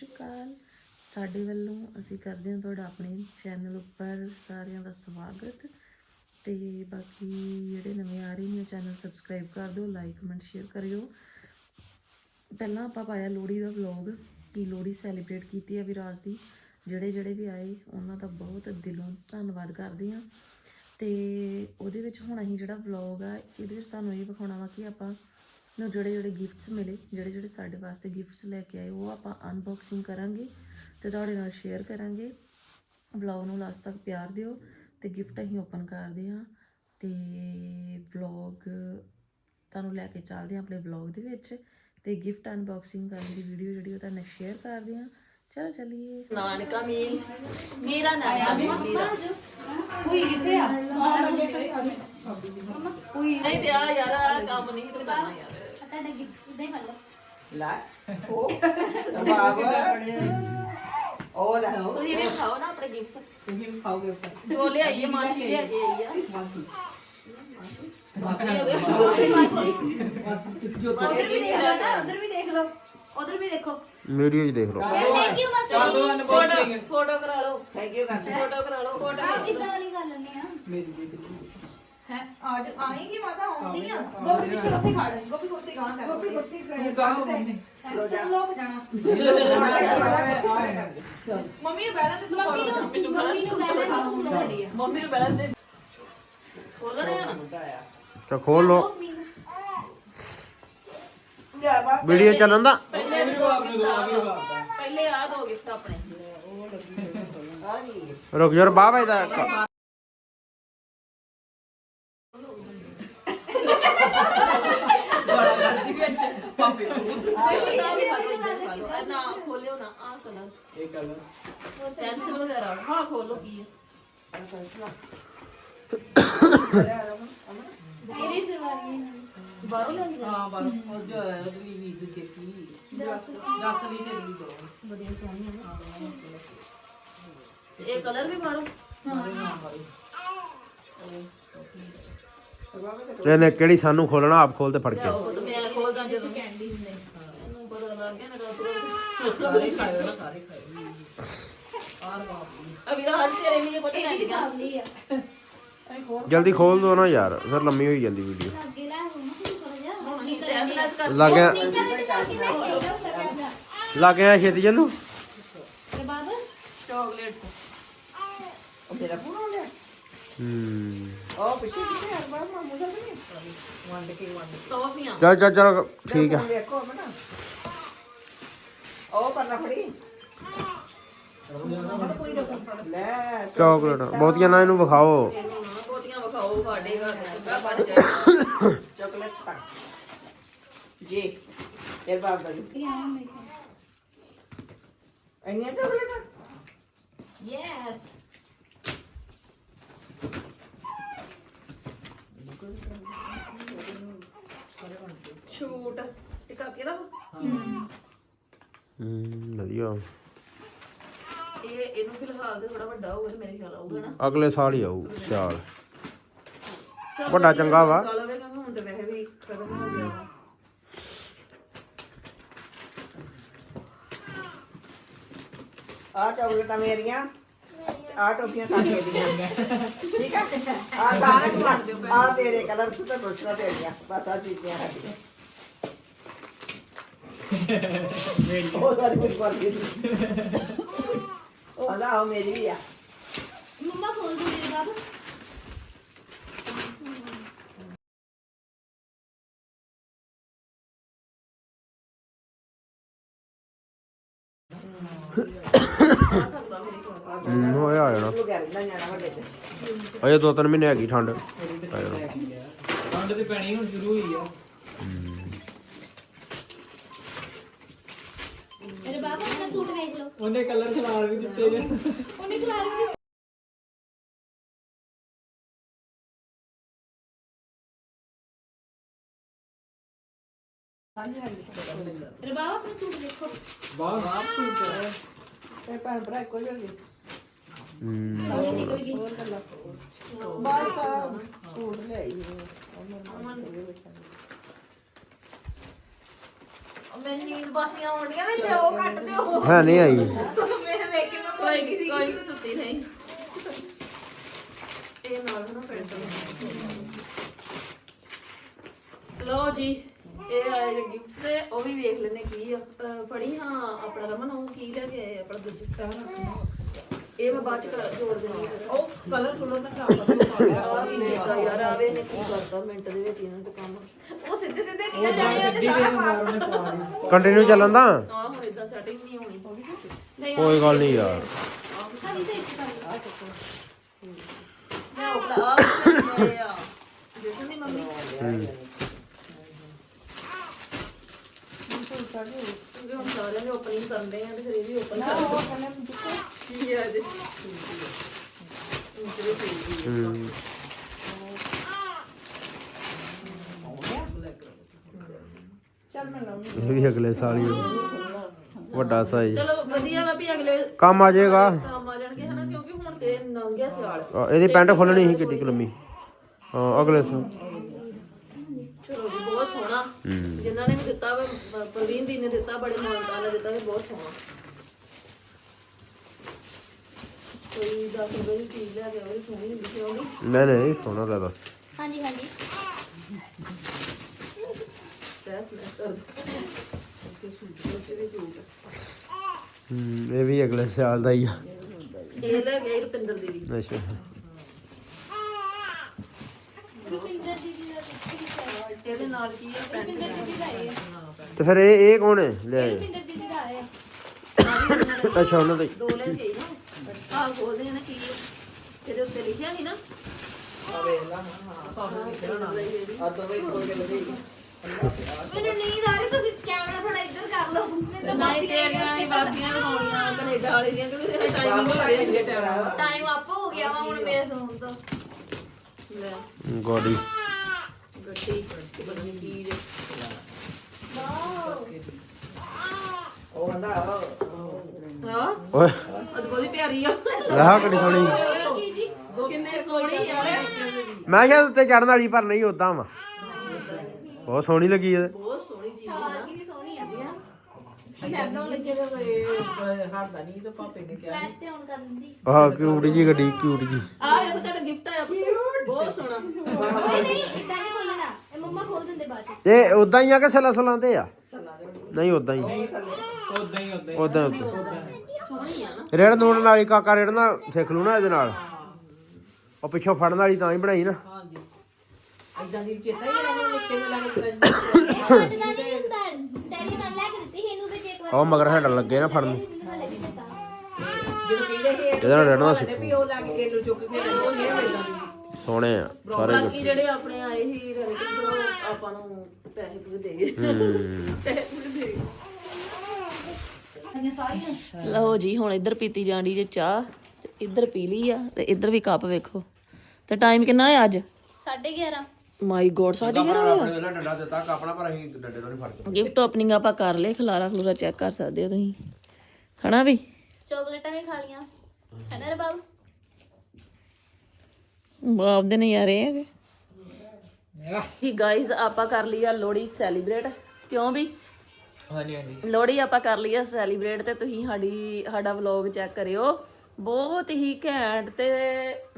ਸਤਿ ਸ਼੍ਰੀ ਅਕਾਲ ਸਾਡੇ ਵੱਲੋਂ ਅਸੀਂ ਕਰਦੇ ਹਾਂ ਤੁਹਾਡਾ ਆਪਣੇ ਚੈਨਲ ਉੱਪਰ ਸਾਰਿਆਂ ਦਾ ਸਵਾਗਤ। ਤੇ ਬਾਕੀ ਜਿਹੜੇ ਨਵੇਂ ਆ ਰਹੇ ਨੇ ਚੈਨਲ ਸਬਸਕ੍ਰਾਈਬ ਕਰ ਦਿਓ ਲਾਈਕ ਕਮੈਂਟ ਸ਼ੇਅਰ ਕਰਿਓ। ਪਹਿਲਾਂ ਆਪਾਂ ਪਾਇਆ ਲੋਹੜੀ ਦਾ ਵਲੌਗ ਕਿ ਲੋਹੜੀ ਸੈਲੀਬ੍ਰੇਟ ਕੀਤੀ ਹੈ ਵਿਰਾਜ ਦੀ। ਜਿਹੜੇ ਜਿਹੜੇ ਵੀ ਆਏ, ਉਹਨਾਂ ਦਾ ਬਹੁਤ ਦਿਲੋਂ ਧੰਨਵਾਦ ਕਰਦੇ ਹਾਂ। ਤੇ ਉਹਦੇ ਵਿੱਚ ਹੁਣ ਅਸੀਂ ਜਿਹੜਾ ਵਲੌਗ ਆ, ਇਹਦੇ ਵਿੱਚ ਤੁਹਾਨੂੰ ਇਹ ਵਿਖਾਉਣਾ ਵਾ ਕਿ ਆਪਾਂ ਨੂੰ ਜਿਹੜੇ ਜਿਹੜੇ ਗਿਫਟਸ ਮਿਲੇ ਜਿਹੜੇ ਜਿਹੜੇ ਸਾਡੇ ਵਾਸਤੇ ਗਿਫਟਸ ਲੈ ਕੇ ਆਏ ਉਹ ਆਪਾਂ ਅਨਬਾਕਸਿੰਗ ਕਰਾਂਗੇ ਤੇ ਤੁਹਾਡੇ ਨਾਲ ਸ਼ੇਅਰ ਕਰਾਂਗੇ। ਵਲੌਗ ਨੂੰ ਲਾਸਟ ਤੱਕ ਪਿਆਰ ਦਿਓ ਤੇ ਗਿਫਟ ਅਸੀਂ ਓਪਨ ਕਰਦੇ ਹਾਂ ਤੇ ਵਲੌਗ ਤੁਹਾਨੂੰ ਲੈ ਕੇ ਚੱਲਦੇ ਹਾਂ ਆਪਣੇ ਵਲੌਗ ਦੇ ਵਿੱਚ ਤੇ ਗਿਫਟ ਅਨਬਾਕਸਿੰਗ ਕਰਨ ਦੀ ਵੀਡੀਓ ਜਿਹੜੀ ਉਹ ਤੁਹਾਨੂੰ ਸ਼ੇਅਰ ਕਰਦੇ ਹਾਂ। ਚਲੋ ਚੱਲੀਏ। ਨਾਨਕਾ ਮੀਲ ਮੇਰਾ ਨਾਨਕਾ ਮੀਲ ਕੋਈ ਕਿੱਥੇ ਆ? ਨਹੀਂ ਤੇ ਆ ਯਾਰ ਆ ਕੰਮ ਨਹੀਂ ਤੇ ਕਰਨਾ ਯਾਰ। ਤੁਹਾਡਾ ਗਿਫਟ ਦੇ ਫੜ ਲਓ ਲੈ ਉਹ ਬਾਬਾ ਉਹ ਲੈ ਤੁਸੀਂ ਵੀ ਖਾਓ ਨਾ ਆਪਣੇ ਗਿਫਟਸ ਤੁਸੀਂ ਵੀ ਖਾਓਗੇ ਉੱਪਰ ਜੋ ਲਿਆਈਏ ਮਾਸੀ ਲਿਆ ਕੇ ਆਈ ਆ ਉਧਰ ਵੀ ਦੇਖ ਲਓ ਨਾ ਉਧਰ ਵੀ ਦੇਖ ਲਓ ਉਧਰ ਵੀ ਦੇਖੋ ਵੀਡੀਓ 'ਚ ਦੇਖ ਲਓ ਥੈਂਕ ਯੂ ਮਾਸੀ ਫੋਟੋ ਫੋਟੋ ਕਰਾ ਲਓ ਥੈਂਕ ਯੂ ਕਰਦੇ ਫੋਟੋ ਕਰਾ ਲਓ ਫੋਟੋ ਆਪ ਜਿੱਦਾਂ ਵਾਲੀ ਕਰ ਲੈਣੇ ਆ ਹੈ ਅੱਜ ਆਏਗੀ ਮਾਤਾ ਆਉਂਦੀ ਆ। ਗੋਪੀ ਪਿੱਛੇ ਉੱਥੇ ਖੜ ਗੋਪੀ ਕੁਰਸੀ ਗਾਂ ਕਰ ਗੋਪੀ ਕੁਰਸੀ ਗਾਂ ਤੂੰ ਲੋਕ ਜਾਣਾ। ਮੰਮੀ ਨੂੰ ਬੈਠਾ ਤੇ ਤੂੰ ਮੰਮੀ ਨੂੰ ਮੰਮੀ ਨੂੰ ਪਹਿਲਾਂ ਨਾ ਤੂੰ ਲੋੜੀ ਆ ਮੰਮੀ ਨੂੰ ਪਹਿਲਾਂ ਦੇ ਖੋਲਣੇ ਆ ਆ ਤਾਂ ਖੋਲ ਲਓ। ਮੰਮੀ ਨੂੰ ਜਾ ਬਾਬਾ ਵੀਡੀਓ ਚੱਲਣ ਦਾ? ਪਹਿਲੇ ਪਹਿਲੇ ਆ ਦੋ ਗਿਫਟ ਆਪਣੇ। ਆ ਨਹੀਂ ਰੁਕ ਜਾ ਬਾਬਾ ਇਹਦਾ ਕ- ਨਾ। ਖੋਲਿਓ ਨਾ ਆ ਕਲਰ ਇਹ ਕਲਰ ਪੈਨਸਲ ਵਗੈਰਾ। ਹਾਂ ਖੋਲੋ ਕੀ ਹੈ ਤੇਰੀ ਸਰਵਾਰੀ ਹੈ ਬਾਹਰੋਂ। ਲੈਂਦੇ ਆ। ਇਹ ਕਲਰ ਵੀ ਬਾਹਰੋਂ? ਇਹਨੇ ਕਿਹੜੀ ਸਾਨੂੰ ਖੋਲਣਾ ਆਪ ਖੋਲ ਤੇ ਫੜ ਕੇ। ਉਹ ਤਾਂ ਮੈਂ ਖੋਲਦਾ ਜਦੋਂ ਕੈਂਡੀ ਹੁੰਦੇ ਇਹਨੂੰ ਪਤਾ ਲੱਗ ਗਿਆ ਨਾ ਰਾਤ ਸਾਰੇ ਖਾਏ ਸਾਰੇ ਖਾਏ ਅਭੀ ਰਾਤ ਤੇਰੇ ਲਈ ਪਤਾ ਇਹ ਨਹੀਂ ਵੀ ਕਾਬਲੀ ਆ। ਜਲਦੀ ਖੋਲ ਦੋ ਨਾ ਯਾਰ ਫਿਰ ਲੰਮੀ ਹੋਈ ਜਾਂਦੀ ਵੀਡੀਓ ਅੱਗੇ ਲੈ ਹੁਣ ਥੋੜਾ ਜਿਹਾ ਕਰ ਲੱਗ ਗਿਆ ਲੱਗ ਗਿਆ ਛੇਤੀ ਜੰਨੂ। ਤੇ ਬਾਬਾ ਚਾਕਲੇਟਸ ਉਹ ਮੇਰਾ ਫੋਨ ਆ ਗਿਆ। ਹੂੰ। ਉਹ ਪਿੱਛੇ ਕਿੱਥੇ ਆ? ਬਾਬਾ ਮਾਮੂ ਦਾ ਨਹੀਂ? ਵੰਡ ਕੇ ਵੰਡ ਕੇ ਟੌਫੀਆਂ ਚੱਲ ਚੱਲ ਚੱਲ ਠੀਕ ਆ। ਫੋਨ ਵੇਖੋ ਮਨਾ ਉਹ ਪਰਨਾ ਫੜੀ ਲੈ ਚਾਕਲੇਟ। ਬਹੁਤੀਆਂ ਨਾ ਇਹਨੂੰ ਵਿਖਾਓ। ਨਾ ਬਹੁਤੀਆਂ ਵਿਖਾਓ ਸਾਡੇ ਘਰ ਦੇ ਬਣ ਜਾਏ। ਚਾਕਲੇਟ ਜੀ ਤੇਰੇ ਮੇਰੇ ਕੋਲ ਇੰਨੀਆਂ ਚਾਕਲੇਟਾਂ? ਯੈਸ ਸ਼ੂਟ ਇਹ ਕਾਕੇ ਦਾ ਵਾ? ਹੂੰ ਵਧੀਆ। ਇਹ ਇਹਨੂੰ ਫਿਲਹਾਲ ਤੇ ਥੋੜਾ ਵੱਡਾ ਹੋਊਗਾ ਤੇ ਮੇਰੇ ਖਿਆਲ ਆਊਗਾ ਨਾ। ਅਗਲੇ ਸਾਲ ਹੀ ਆਊ ਸਿਆਲ। ਚੱਲ ਵੱਡਾ ਵਧੀਆ, ਚੰਗਾ ਵਾ। ਸਾਲ ਹੋਵੇਗਾ ਹੁਣ ਤੇ ਵੈਸੇ ਵੀ ਖਤਮ ਹੋ ਗਿਆ। ਵਾ। ਆ ਚਾਕਲੇਟਾਂ ਮੇਰੀਆਂ ਆ ਟੋਪੀਆਂ ਕਾਕੇ ਦੀਆਂ ਠੀਕ ਆ? ਆ ਸਾਰੇ ਆ ਤੇਰੇ ਕਲਰ ਤੇ ਰੋਸ਼ਨਾ ਤੇਰੀਆਂ ਬਸ ਆ ਚੀਜ਼ਾਂ ਸਾਡੀਆਂ। ਉਹ ਸਾਰੀ ਕੁਝ ਕਰ ਗਈ ਉਹ ਆਦਾ ਉਹ ਮੇਰੀ ਵੀ ਆ। ਮੰਮਾ ਖੋਲ ਦੋ ਮੇਰੇ ਬਾਬਾ ਹੂੰ ਹੋਇਆ ਆ ਜਾਣਾ। ਵੱਡੇ ਤੇ। ਅਜੇ ਦੋ ਤਿੰਨ ਮਹੀਨੇ ਹੈਗੀ ਠੰਡ। ਆ ਜਾਣਾ ਠੰਡ ਤੇ ਪੈਣੀ ਹੁਣ ਸ਼ੁਰੂ ਹੋਈ ਆ ਮੇਰੇ ਬਾਬਾ ਆਪਣਾ ਸੂਟ ਵੇਖ ਲਓ ਉਹਨੇ ਕਲਰ ਸਲਾਰ ਵੀ ਦਿੱਤੇ ਨੇ ਉਹਨੇ ਖਿਲਾ ਵੀ ਹਾਂਜੀ ਹਾਂਜੀ ਮੇਰੇ ਬਾਬਾ ਆਪਣਾ ਸੂਟ ਦੇਖੋ ਬਾਹਰ ਬਾਹਰ ਸੂਟ ਤੇ ਭੈਣ ਭਰਾ ਕੋਈ ਹੋ ਗਈ ਹੂੰ ਉਹਨੇ ਨਿਕਲ ਗਈ ਬਸ ਆ ਸੂਟ ਲਿਆਈ ਉਹਨਾਂ ਨੂੰ ਮੈਨੂੰ ਨੀਂਦ ਬਾਸੀਆਂ ਆਉਂਦੀਆਂ ਵਿੱਚ ਉਹ ਕੱਟ ਦਿਓ। ਹੈ ਨਹੀਂ ਆਈ। ਮੈਂ ਵੇਖ ਕੇ ਮੈਂ ਕੋਈ ਨਹੀਂ ਕੋਈ ਨਹੀਂ ਸੁੱਤੀ ਨਹੀਂ। ਇਹ ਨਾਲ ਨਾ ਫਿਰ ਲੋ ਜੀ ਇਹ ਆਏ ਜੇ ਗਿਫਟ ਤੇ ਉਹ ਵੀ ਵੇਖ ਲੈਨੇ ਕੀ ਆ। ਅਹ ਫੜੀ ਹਾਂ ਆਪਣਾ ਰਮਨ ਉਹ ਕੀ ਲੈ ਕੇ ਆਏ ਆਪਣਾ ਦੂਜਾ ਇਹ ਮੈਂ ਬਾਅਦ ਚ ਕਰ- ਜੋੜ ਦੇਣੀ ਆ ਉਹ ਕਲਰ ਫੁੱਲੋਂ ਮੈਂ ਕੰਮ ਆਹ ਵੀ ਦੇਖਾ ਯਾਰ ਆਵੇ ਨੇ ਕੀ ਕਰਦਾ ਮਿੰਟ ਦੇ ਵਿੱਚ ਇਹਨਾਂ ਦਾ ਕੰਮ। ਉਹ ਸਿੱਧੇ ਸਿੱਧੇ ਨਿਕਲ ਜਾਣੇ ਆ ਤੇ ਸਾਰਾ ਪਾੜ ਕੰਟੀਨਿਊ ਚੱਲਣ ਦਾ? ਆ ਹੁਣ ਇਦਾਂ ਸੈਟਿੰਗ ਨਹੀਂ ਹੋਣੀ। ਨਹੀਂ ਕੋਈ ਗੱਲ ਨਹੀਂ ਯਾਰ। ਮੈਂ ਉਹ ਆ ਆ। ਦੇਖੋ ਨਹੀਂ ਮੰਮੀ। ਕਿਉਂਕਿ ਹੁਣ ਸਾਰਿਆਂ ਨੇ ਓਪਨਿੰਗ ਕਰਦੇ ਆ ਤੇ ਫਿਰ ਇਹ ਵੀ ਓਪਨ ਕਰ ਕੀ ਆ ਇਹਦੇ? ਹੂੰ। ਚੱਲ ਮੈਂ ਲਾਉਂਗੀ। ਇਹ ਵੀ ਅਗਲੇ ਸਾਲ ਹੀ ਵੱਡਾ ਸਾਈਜ਼ ਚਲੋ ਵਧੀਆ ਵਾ ਵੀ ਅਗਲੇ ਕੰਮ ਆ ਜਾਏਗਾ। ਕੰਮ ਆ ਜਾਣਗੇ ਹਨਾ ਕਿਉਂਕਿ ਹੁਣ ਤੇ ਨੰਗਿਆ ਸਿਆਲ। ਆਹ, ਇਹਦੀ ਪੈਂਟ ਖੋਲਣੀ ਸੀ ਕਿੱਡੀ ਕੁ ਲੰਮੀ। ਹਾਂ ਅਗਲੇ ਸਾਲ। ਚਲੋ ਜੀ ਬਹੁਤ ਸੋਹਣਾ। ਜਿਨ੍ਹਾਂ ਨੇ ਵੀ ਦਿੱਤਾ ਵਾ, ਪ੍ਰਵੀਨ ਦੀ ਨੇ ਦਿੱਤਾ ਬੜੇ ਮਾਨਤਾ ਨਾਲ ਦਿੱਤਾ ਵੀ ਬਹੁਤ ਸੋਹਣਾ। ਕੋਈ 10 ਰੁਪਏ ਦੀ ਚੀਜ਼ ਲੈ ਕੇ ਆਵੇ ਸੋਹਣੀ ਹੁੰਦੀ ਸੀ ਉਹ ਵੀ। ਨਹੀਂ ਨਹੀਂ ਸੋਹਣਾ ਲੱਗਦਾ। ਹਾਂਜੀ ਹਾਂਜੀ। ਸਟ੍ਰੈਸ ਕਰ ਇਹ ਵੀ ਅਗਲੇ ਸਾਲ ਦਾ ਹੀ ਆ। ਇਹ ਲੈ ਗਏ ਰੁਪਿੰਦਰ ਦੀਦੀ। ਅੱਛਾ। ਰੁਪਿੰਦਰ ਦੀਦੀ ਦਾ ਪਿੱਛੇ ਇਹਦੇ ਨਾਲ ਕੀ ਹੈ ਪੈਂਟ ਰੁਪਿੰਦਰ ਦੀਦੀ ਦਾ ਹੈ ਤੇ ਫਿਰ ਇਹ ਇਹ ਕੌਣ ਹੈ? ਲੈ ਆਏ ਰੁਪਿੰਦਰ ਦੀਦੀ ਦਾ ਹੈ ਅੱਛਾ ਉਹਨਾਂ ਦਾ ਹੀ। ਦੋ ਲੈ ਕੇ ਨਾ ਆਹ ਖੋਲਦੇ ਨੇ ਨਾ ਕੀ ਇਹਦੇ ਉੱਤੇ ਲਿਖਿਆ ਨਹੀਂ ਨਾ। ਆ ਵੇਖ ਲਾ ਹਾਂ ਆ ਦੋਵੇਂ ਖੋਲ ਕੇ ਲਗਾਈ ਮੈਨੂੰ ਨੀਂਦ ਆ ਰਹੀ ਤੁਸੀਂ ਕੈਮਰਾ ਥੋੜਾ ਇੱਧਰ ਕਰ ਲਓ। ਮੈਂ ਤਾਂ ਬਾਸੀ ਤੇਰੀਆਂ ਹੀ ਬਾਸੀਆਂ ਲਗਾਉਣੀਆਂ ਕੈਨੇਡਾ ਵਾਲੀ ਦੀਆਂ ਕਿਉਂਕਿ ਟਾਈਮਿੰਗ ਹੋ ਰਹੀ ਹੈ ਟਾਈਮ ਅਪ ਹੋ ਗਿਆ ਵਾ ਹੁਣ ਮੇਰੇ ਸੌਣ ਤੋਂ। ਲੈ। ਗੋਡੀ। ਗੱਡੀ ਨਹੀਂ ਕੀ ਜੇ। ਉਹ ਕਹਿੰਦਾ ਹਾਂ ਓਏ। ਅੱਜ ਬੜੀ ਪਿਆਰੀ ਆ। ਆਹ ਕਿੱਡੀ ਸੋਹਣੀ। ਕਿੰਨੇ ਸੋਹਣੀ ਆ। ਮੈਂ ਕਿਹਾ ਉੱਤੇ ਚੜਨ ਵਾਲੀ ਪਰ ਨਹੀਂ ਉਦਾਂ ਵਾ। ਬਹੁਤ ਸੋਹਣੀ ਲੱਗੀ ਇਹ ਬਹੁਤ ਸੋਹਣੀ ਚੀਜ਼ ਹਾਂ ਕਿੰਨੀ ਸੋਹਣੀ ਆ। ਹਰਦਾ ਨਹੀਂ ਤੇ ਪਾਪੇ ਨੇ ਕਿਹਾ। ਫਲੈਸ਼ ਤੇ ਆਨ ਕਰ ਦਿੰਦੀ। ਆਹ ਕਿਊਟ ਜੀ ਗੱਡੀ ਕਿਊਟ ਜੀ ਆ ਦੇਖੋ ਤੁਹਾਡਾ ਗਿਫਟ ਆਇਆ ਬਹੁਤ ਸੋਹਣਾ। ਨਹੀਂ ਨਹੀਂ ਇਦਾਂ ਨਹੀਂ ਖੋਲਣਾ ਇਹ ਮੰਮਾ ਖੋਲ ਦਿੰਦੇ ਬਾਅਦ ਚ। ਇਹ ਉਦਾਂ ਹੀ ਆ ਕਿ ਸਲਾ ਸਲਾਂ ਤੇ ਆ? ਸੱਲਾ ਦੇ। ਨਹੀਂ ਉਦਾਂ ਹੀ। ਉਦਾਂ ਹੀ ਉਦਾਂ ਹੀ। ਉਦਾਂ ਸੋਹਣੀ ਆ ਨਾ। ਰੇੜ ਕਾਕਾ ਰੇੜ ਨਾਲ ਸਿੱਖ ਲੂ ਨਾ ਇਹਦੇ ਨਾਲ। ਉਹ ਪਿੱਛੋਂ ਫੜਨ ਵਾਲੀ ਤਾਂ ਹੀ ਬਣਾਈ ਨਾ। ਹਾਂਜੀ। ਇਦਾਂ ਦੀ ਚੇਤਾ ਹੀ ਇਹਨਾਂ ਨੂੰ ਨਿੱਕੇ ਜਿਹੇ ਲੱਗੇ ਇਹ ਸਾਡੇ ਦਾ ਨਹੀਂ ਹੁੰਦਾ ਡੈਡੀ ਨਾਲ ਲੈ ਕੇ ਦਿੱਤੀ ਸੀ ਇਹਨੂੰ ਵੀ ਇੱਕ ਵਾਰ ਉਹ ਮਗਰ ਹੈਂਡਲ ਲੱਗੇ ਨਾ ਫੜਨ। ਨੂੰ ਮੈਨੂੰ ਹਲੇ ਵੀ ਦਿੱਤਾ ਜਦੋਂ ਕਹਿੰਦੇ ਸੀ ਇਹਦੇ ਨਾਲ ਰੇੜਨਾ ਸਿੱਖੋ ਵੀ ਉਹ ਲਾ ਕੇ ਕੇਲੂ ਚੁੱਕ ਕੇ ਉਹ ਨਹੀਂ ਮਿਲਦਾ ਸੋਹਣੇ ਆ ਸਾਰੇ ਬਾਕੀ ਜਿਹੜੇ ਆਪਣੇ ਆਏ ਸੀ ਰਿਲੇਟਿਵ ਉਹ ਆਪਾਂ ਨੂੰ ਪੈਸੇ ਪੂਸੇ ਦੇ ਗਏ। ਹੂੰ। ਪੈਸੇ ਪੂਸੇ ਦੇ ਗਏ। ਲਓ ਜੀ ਹੁਣ ਇੱਧਰ ਪੀਤੀ ਜਾਂਦੀ ਜੇ ਚਾਹ ਤੇ ਇੱਧਰ ਪੀ ਲਈ ਆ ਤੇ ਇੱਧਰ ਵੀ ਕੱਪ ਵੇਖੋ। ਤੇ ਟਾਈਮ ਕਿੰਨਾ ਹੈ ਅੱਜ? 11:30 ਮਾਈ ਗੋਡ ਸਾਡੀ ਆਪਣੇ ਵੇਲੇ ਡੰਡਾ ਦਿੱਤਾ ਕਾਪਣਾ ਪਰ ਅਸੀਂ ਡੰਡੇ ਤੋਂ ਨਹੀਂ ਫੜਦੇ ਗਿਫਟ ਓਪਨਿੰਗ ਆਪਾਂ ਕਰ ਲਏ ਖਲਾਰਾ ਖਲੂਰਾ ਚੈੱਕ ਕਰ ਸਕਦੇ ਹੋ ਤੁਸੀਂ। ਹਨਾ ਵੀ? ਚਾਕਲੇਟਾਂ ਵੀ ਖਾ ਲੀਆਂ ਹੈ ਨਾ ਰਬਾਬ? ਬਾਪ ਦੇ ਨਜ਼ਾਰੇ ਹੈਗੇ ਹੀ ਗਾਇਜ਼ ਆਪਾਂ ਕਰ ਲਈ ਆ ਲੋਹੜੀ ਸੈਲੀਬ੍ਰੇਟ ਕਿਉਂ ਵੀ? ਹਾਂਜੀ ਹਾਂਜੀ। ਲੋਹੜੀ ਆਪਾਂ ਕਰ ਲਈ ਆ ਸੈਲੀਬ੍ਰੇਟ ਤੇ ਤੁਸੀਂ ਸਾਡੀ, ਸਾਡਾ ਵਲੌਗ ਚੈੱਕ ਕਰਿਓ। ਬਹੁਤ ਹੀ ਘੈਂਟ ਤੇ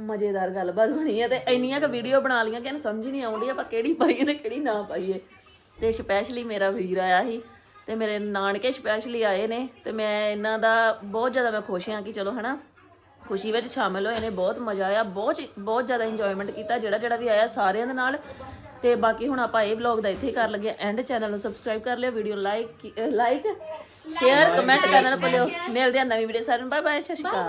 ਮਜ਼ੇਦਾਰ ਗੱਲਬਾਤ ਬਣੀ ਹੈ ਤੇ ਇੰਨੀਆਂ ਕ ਵੀਡੀਓ ਬਣਾ ਲਈਆਂ ਕਿ ਇਹਨੂੰ ਸਮਝ ਹੀ ਨਹੀਂ ਆਉਂਦੀ ਆਪਾਂ ਕਿਹੜੀ ਪਾਈਏ ਤੇ ਕਿਹੜੀ ਨਾ ਪਾਈਏ। ਤੇ ਸਪੈਸ਼ਲੀ ਮੇਰਾ ਵੀਰ ਆਇਆ ਸੀ ਤੇ ਮੇਰੇ ਨਾਨਕੇ ਸਪੈਸ਼ਲੀ ਆਏ ਨੇ ਤੇ ਮੈਂ ਇਹਨਾਂ ਦਾ ਬਹੁਤ ਜ਼ਿਆਦਾ ਮੈਂ ਖੁਸ਼ ਹਾਂ ਕਿ ਚਲੋ ਹਨਾ, ਖੁਸ਼ੀ ਵਿੱਚ ਸ਼ਾਮਿਲ ਹੋਏ ਨੇ, ਬਹੁਤ ਮਜ਼ਾ ਆਇਆ, ਬਹੁਤ ਬਹੁਤ ਜ਼ਿਆਦਾ ਇੰਜੋਇਮੈਂਟ ਕੀਤਾ ਜਿਹੜਾ ਜਿਹੜਾ ਵੀ ਆਇਆ ਸਾਰਿਆਂ ਦੇ ਨਾਲ। ਤੇ ਬਾਕੀ ਹੁਣ ਆਪਾਂ ਇਹ ਵਲੌਗ ਦਾ ਇੱਥੇ ਹੀ ਕਰ ਲੱਗੇ ਐਂਡ ਚੈਨਲ ਨੂੰ ਸਬਸਕ੍ਰਾਈਬ ਕਰ ਲਿਓ video like like share comment ਕਰਨਾ ਨਾ ਭੁੱਲਿਓ। ਮਿਲਦੇ ਆ ਨਵੀਂ ਵੀਡੀਓ ਸਾਰਿਆਂ ਨੂੰ ਬਾਏ ਬਾਏ ਸਤਿ ਸ਼੍ਰੀ ਅਕਾਲ।